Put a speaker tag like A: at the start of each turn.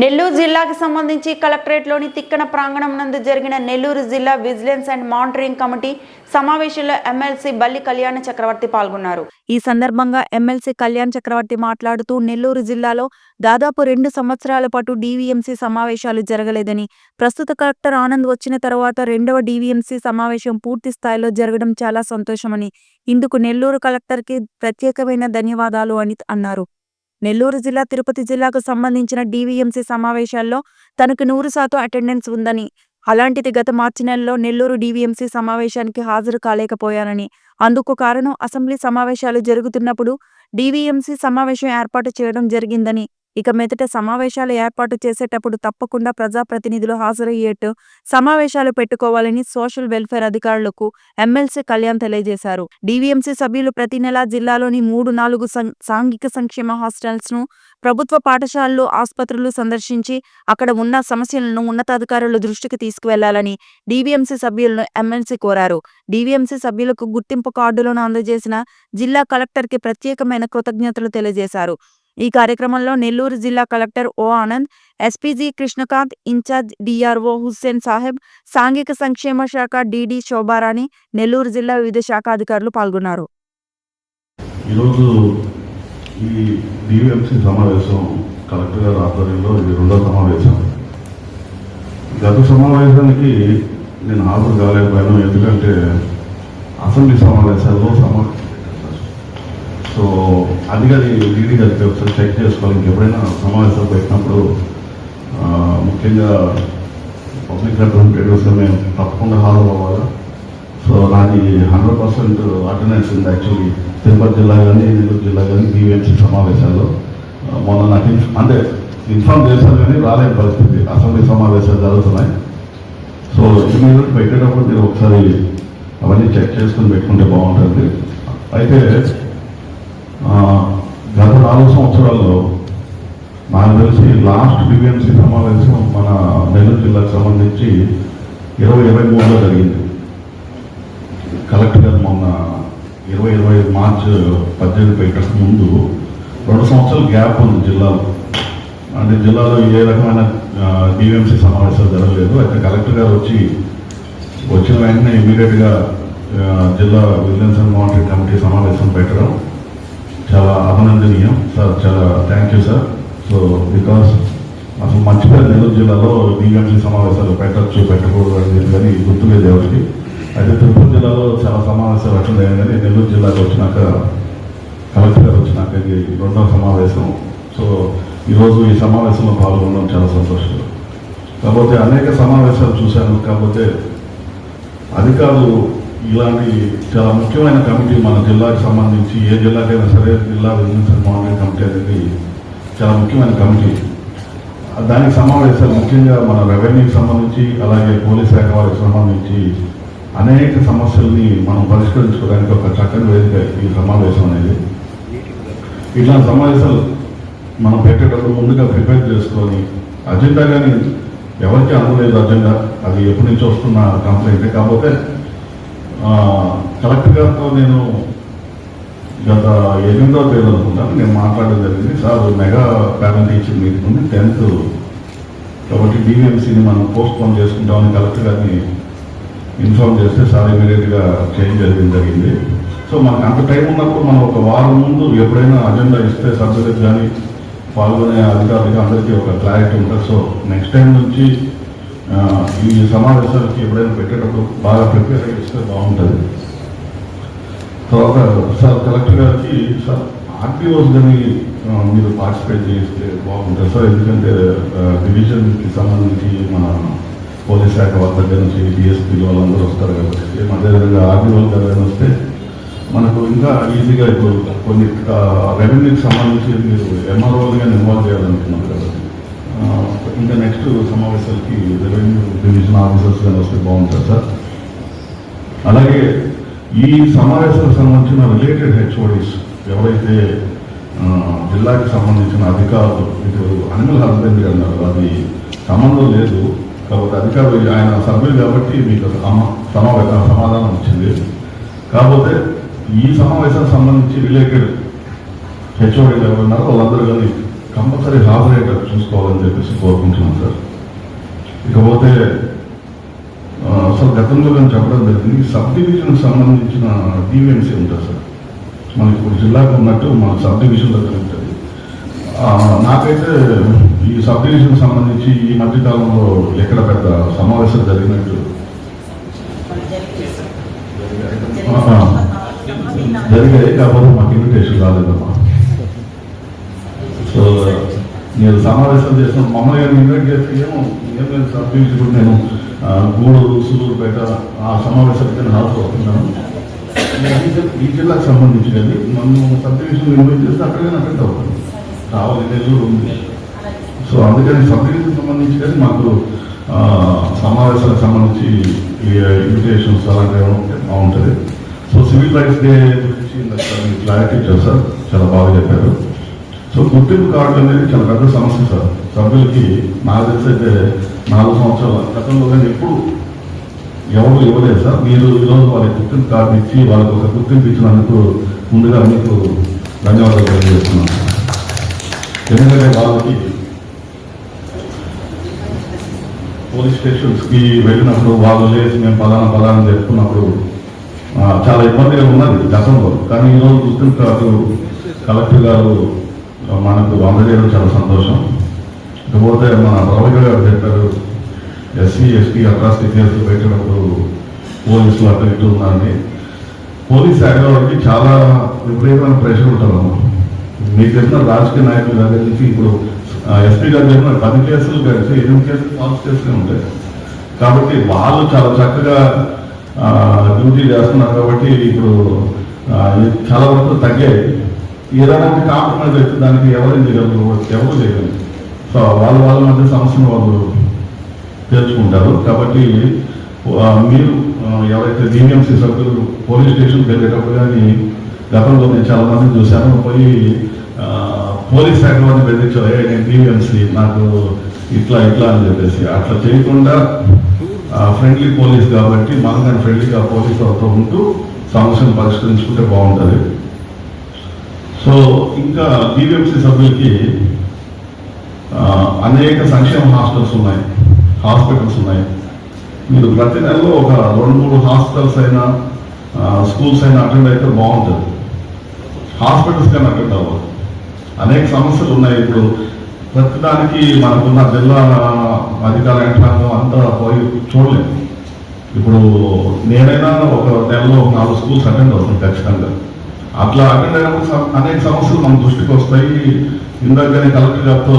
A: నెల్లూరు జిల్లాకి సంబంధించి కలెక్టరేట్లోని తిక్కన ప్రాంగణం నందు జరిగిన నెల్లూరు జిల్లా విజిలెన్స్ అండ్ మానిటరింగ్ కమిటీ సమావేశంలో ఎమ్మెల్సీ బల్లి కళ్యాణ చక్రవర్తి పాల్గొన్నారు. ఈ సందర్భంగా ఎమ్మెల్సీ కళ్యాణ్ చక్రవర్తి మాట్లాడుతూ నెల్లూరు జిల్లాలో దాదాపు రెండు సంవత్సరాల పాటు డీవీఎంసీ సమావేశాలు జరగలేదని ప్రస్తుత కలెక్టర్ ఆనంద్ వచ్చిన తర్వాత రెండవ డీవీఎంసీ సమావేశం పూర్తి స్థాయిలో జరగడం చాలా సంతోషమని ఇందుకు నెల్లూరు కలెక్టర్కి ప్రత్యేకమైన ధన్యవాదాలు అని అన్నారు. నెల్లూరు జిల్లా తిరుపతి జిల్లాకు సంబంధించిన డీవీఎంసీ సమావేశాల్లో తనకు నూరు శాతం అటెండెన్స్ ఉందని అలాంటిది గత మార్చి నెలలో నెల్లూరు డీవీఎంసీ సమావేశానికి హాజరు కాలేకపోయానని. అందుకు కారణం అసెంబ్లీ సమావేశాలు జరుగుతున్నప్పుడు డీవీఎంసీ సమావేశం ఏర్పాటు చేయడం జరిగిందని ఇక మీదట సమావేశాలు ఏర్పాటు చేసేటప్పుడు తప్పకుండా ప్రజాప్రతినిధులు హాజరయ్యేట్టు సమావేశాలు పెట్టుకోవాలని సోషల్ వెల్ఫేర్ అధికారులకు ఎమ్మెల్సీ కళ్యాణ్ తెలియజేశారు. డీవీఎంసీ సభ్యులు ప్రతి నెలా జిల్లాలోని మూడు నాలుగు సాంఘిక సంక్షేమ హాస్టల్స్ను ప్రభుత్వ పాఠశాలలు ఆసుపత్రులు సందర్శించి అక్కడ ఉన్న సమస్యలను ఉన్నతాధికారుల దృష్టికి తీసుకువెళ్ళాలని డీవీఎంసీ సభ్యులను ఎమ్మెల్సీ కోరారు. డీవీఎంసీ సభ్యులకు గుర్తింపు కార్డులను అందజేసిన జిల్లా కలెక్టర్కి ప్రత్యేకమైన కృతజ్ఞతలు తెలియజేశారు. ఈ కార్యక్రమంలో నెల్లూరు జిల్లా collector O Anand SP G Krishnakanth incharge DRO Hussain Saheb సాంఘిక సంక్షేమ శాఖ డిడి శోభారాణి నెల్లూరు జిల్లా వివిధ శాఖ అధికారులు పాల్గొన్నారు.
B: ఈరోజు ఈ డివిఎంసీ సమావేశం కలెక్టర్ గారి ఆధ్వర్యంలో ఇది రెండో సమావేశం. గత సమావేశానికి నేను హాజరు కాలేకపోయాను ఎందుకంటే అసెంబ్లీ సమావేశాల్లో సమా సో అది కానీ డీడీ గారికి ఒకసారి చెక్ చేసుకోవాలి. ఇంకెప్పుడైనా సమావేశాలు పెట్టినప్పుడు ముఖ్యంగా పబ్లిక్ రిప్రజెంటేటివ్స్గా మేము తప్పకుండా హాజరు అవ్వాలా సో నాది హండ్రెడ్ పర్సెంట్ అటెండెన్స్ ఉంది యాక్చువల్లీ. తిరుపతి జిల్లా కానీ నెల్లూరు జిల్లా కానీ బీవీఎంసీ సమావేశాల్లో. మొన్న నాకు అంటే ఇన్ఫార్మ్ చేశారు కానీ రాలేని పరిస్థితి. అసెంబ్లీ సమావేశాలు జరుగుతున్నాయి. సో ఇమీడియట్ పెట్టేటప్పుడు మీరు ఒకసారి అవన్నీ చెక్ చేసుకుని పెట్టుకుంటే బాగుంటుంది. అయితే గత నాలుగు సంవత్సరాల్లో నాకు తెలిసి లాస్ట్ బీవీఎంసీ సమావేశం మన నెల్లూరు జిల్లాకు సంబంధించి ఇరవై ఇరవై మూడులో జరిగింది. కలెక్టర్ గారు మొన్న ఇరవై ఇరవై మార్చ్ పద్దెనిమిది పెట్టక ముందు రెండు సంవత్సరాల గ్యాప్ ఉంది జిల్లాలో. అంటే జిల్లాలో ఏ రకమైన డివిఎంసీ సమావేశాలు జరగలేదు. అయితే కలెక్టర్ గారు వచ్చి వచ్చిన వెంటనే ఇమీడియట్గా జిల్లా విజిలెన్స్ అండ్ మానిటరింగ్ కమిటీ సమావేశం పెట్టడం చాలా అభినందనీయం. సార్ చాలా thank you sir so because అసలు మర్చిపోయారు నెల్లూరు జిల్లాలో డిఎంసీ సమావేశాలు పెట్టచ్చు పెట్టకూడదు అని చెప్పి కానీ గుర్తులేదు ఎవరికి. అయితే తిరుపతి జిల్లాలో చాలా సమావేశాలు అటెండ్ కానీ నెల్లూరు జిల్లాకు వచ్చినాక కలెక్టర్ గారు వచ్చినాక ఇది రెండవ సమావేశం. సో ఈరోజు ఈ సమావేశంలో పాల్గొనడం చాలా సంతోషం. కాకపోతే అనేక సమావేశాలు చూశాను. కాకపోతే అధికారులు ఇలాంటి చాలా ముఖ్యమైన కమిటీ మన జిల్లాకు సంబంధించి ఏ జిల్లాకైనా సరే జిల్లా విజిలెన్స్ అండ్ మానిటరింగ్ కమిటీ అనేది చాలా ముఖ్యమైన కమిటీ. దానికి సమావేశాలు ముఖ్యంగా మన రెవెన్యూకి సంబంధించి అలాగే పోలీస్ శాఖ వారికి సంబంధించి అనేక సమస్యల్ని మనం పరిష్కరించుకోవడానికి ఒక చక్కని వేదిక ఈ సమావేశం అనేది. ఇట్లాంటి సమావేశాలు మనం పెట్టేటప్పుడు ముందుగా ప్రిపేర్ చేసుకొని అజెండా కానీ ఎవరికి అందలేదు అజెండా అది ఎప్పటి నుంచి వస్తున్న కంప్లైంట్. కాకపోతే కలెక్టర్ గారితో నేను గత ఎనిమిదో తేదీ అనుకుంటాను నేను మాట్లాడడం జరిగింది. Sir mega parent teacher meeting ఉంది. టెన్త్ కాబట్టి డివిఎంసీని మనం పోస్ట్ పోన్ చేసుకుంటామని కలెక్టర్ గారిని ఇన్ఫార్మ్ చేస్తే సార్ ఇమీడియట్గా చేంజ్ జరిగింది జరిగింది. సో మనకు అంత టైం ఉన్నప్పుడు మనం ఒక వారం ముందు ఎప్పుడైనా అజెండా ఇస్తే సభ్యులకు కానీ పాల్గొనే అధికారులకి అందరికీ ఒక క్లారిటీ ఉంటుంది. సో నెక్స్ట్ టైం నుంచి ఈ సమావేశాలకి ఎప్పుడైనా పెట్టేటప్పుడు బాగా ప్రిపేర్ అయ్యి ఇస్తే బాగుంటుంది. తర్వాత సార్ కలెక్టర్ గారికి సార్ ఆర్టీఓస్ కానీ మీరు పార్టిసిపేట్ చేస్తే బాగుంటుంది. సార్ ఎందుకంటే డివిజన్కి సంబంధించి మన పోలీస్ శాఖ వాళ్ళ దగ్గర నుంచి డిఎస్పీ వాళ్ళందరూ వస్తారు కాబట్టి అదేవిధంగా ఆర్టీఓలు ఎవరైనా వస్తే మనకు ఇంకా ఈజీగా ఇప్పుడు కొన్ని రెవెన్యూకి సంబంధించి మీరు ఎంఆర్ఓలు కానీ ఇన్వాల్వ్ చేయాలనుకున్నారు కాబట్టి ఇంకా నెక్స్ట్ సమావేశాలకి రెవెన్యూ డివిజన్ ఆఫీసర్స్ కానీ వస్తే బాగుంటుంది సార్. అలాగే ఈ సమావేశాలకు సంబంధించిన రిలేటెడ్ హెచ్ఓడీస్ ఎవరైతే జిల్లాకి సంబంధించిన అధికారులు ఇటు అనిమల్ హస్బెండరీ అన్నారు అది సంబంధం లేదు. కాబట్టి అధికారులు ఆయన సభ్యులు కాబట్టి మీకు సమ- సమావేశ సమాధానం వచ్చింది. కాకపోతే ఈ సమావేశానికి సంబంధించి రిలేటెడ్ హెచ్ఓడీలు ఎవరున్నారో వాళ్ళందరూ కానీ కంపల్సరీ హాజరయ్యేటట్టు చూసుకోవాలని చెప్పేసి కోరుకుంటున్నాను సార్. ఇకపోతే అసలు గతంలో నేను చెప్పడం జరిగింది సబ్ డివిజన్కి సంబంధించిన డివిఎంసీ ఉంటుంది సార్. మనకి ఇప్పుడు జిల్లాకు ఉన్నట్టు మన సబ్ డివిజన్ దగ్గర ఉంటుంది ఆ, నాకైతే ఈ సబ్ డివిజన్ సంబంధించి ఈ మధ్య కాలంలో ఎక్కడ పెద్ద సమావేశాలు జరిగినట్టు జరిగాయి. కాకపోతే మాకు ఇన్విటేషన్ రాలేదమ్మా. సో నేను సమావేశం చేసిన మమ్మల్ని గారిని ఇన్వైట్ చేస్తే ఏమో ఏం లేదు కూడా నేను ఆ, గూడూరు సూలూరుపేట ఆ సమావేశానికి నేను హాజరవుతున్నాను ఈ జిల్లా- ఈ జిల్లాకు సంబంధించినది నన్ను సబ్ ఇన్వైట్ చేస్తే అక్కడికైనా అఫెక్ట్ అవుతుంది రావాలి నెల్లూరు ఉంది. సో అందుకని సబ్ సంబంధించినది మాకు సమావేశాలకు సంబంధించి ఈ ఇన్విటేషన్స్ అలాంటివి ఉంటే బాగుంటుంది. సో సివిల్ రైట్స్ డే గురించి క్లారిటీ ఇచ్చారు సార్. చాలా బాగా చెప్పారు. సో గుర్తింపు కార్డు అనేది చాలా పెద్ద సమస్య సార్. సభ్యులకి నాకు తెలిసి అయితే నాలుగు సంవత్సరాల. గతంలో కానీ ఎప్పుడు ఎవరు ఇవ్వలేదు సార్. మీరు ఈరోజు వాళ్ళకి గుర్తింపు కార్డు ఇచ్చి వాళ్ళకి ఒక గుర్తింపు ఇచ్చినందుకు ముందుగా మీకు ధన్యవాదాలు తెలియజేస్తున్నాను ఎందుకంటే వాళ్ళకి పోలీస్ స్టేషన్స్కి వెళ్ళినప్పుడు వాళ్ళు లేచి మేము పలానా పలానా చెప్పుకున్నప్పుడు చాలా ఇబ్బందిగా ఉన్నది గతంలో. కానీ ఈరోజు గుర్తింపు కార్డు కలెక్టర్ గారు మనకు అందజేయడం చాలా సంతోషం. ఇకపోతే మన ప్రభాకర్ గారు చెప్పారు ఎస్సీ ఎస్టీ అట్రాసిటీ కేసులు పెట్టినప్పుడు పోలీసులు అటు ఇటు ఉన్నారని. పోలీస్ శాఖ వారికి చాలా విపరీతమైన ప్రెషర్ ఉంటాము మీకు తెలిసిన రాజకీయ నాయకుల దగ్గర నుంచి ఇప్పుడు ఎస్పీ గారు చెప్పిన పది కేసులు కలిసి ఎనిమిది కేసులు పాస్ కేసులే ఉంటాయి. కాబట్టి వాళ్ళు చాలా చక్కగా డ్యూటీ చేస్తున్నారు కాబట్టి ఇప్పుడు చాలా వరకు తగ్గాయి. ఏదైనా కాంప్రమైజ్ అయితే దానికి ఎవరు చేయగలరు? ఎవరు చేయగలరు? సో వాళ్ళ వాళ్ళ మధ్య సమస్యను వాళ్ళు తెచ్చుకుంటారు కాబట్టి మీరు ఎవరైతే డిఎంసీ సభ్యులు పోలీస్ స్టేషన్కి వెళ్ళేటప్పుడు కానీ గతంలో నేను చాలా మంది చూశాను. పోయి పోలీస్ శాఖ వారిని బెదిరించారు. "ఏ, నేను డిఎంసీ నాకు ఇట్లా ఇట్లా అని చెప్పేసి. అట్లా చేయకుండా ఫ్రెండ్లీ పోలీస్ కాబట్టి మనగానే ఫ్రెండ్లీగా పోలీస్ వాళ్ళతో ఉంటూ సమస్యను పరిష్కరించుకుంటే బాగుంటుంది. సో ఇంకా డిఎంసీ సభ్యులకి అనేక సంక్షేమ హాస్టల్స్ ఉన్నాయి హాస్పిటల్స్ ఉన్నాయి. మీరు ప్రతి నెలలో ఒక రెండు మూడు హాస్పిటల్స్ అయినా స్కూల్స్ అయినా అటెండ్ అయితే బాగుంటుంది. హాస్పిటల్స్ కానీ అటెండ్ అవ్వాలి అనేక సమస్యలు ఉన్నాయి ఇప్పుడు. ప్రతిదానికి మనకున్న జిల్లా అధికార యంత్రాంగం అంతా పోయి చూడలేదు ఇప్పుడు నేనైనా ఒక నెలలో ఒక నాలుగు స్కూల్స్ అటెండ్ అవుతుంది ఖచ్చితంగా. అట్లా అటెండ్ అయినప్పుడు అనేక సమస్యలు మన దృష్టికి వస్తాయి. ఇందాక కలెక్టర్ గారితో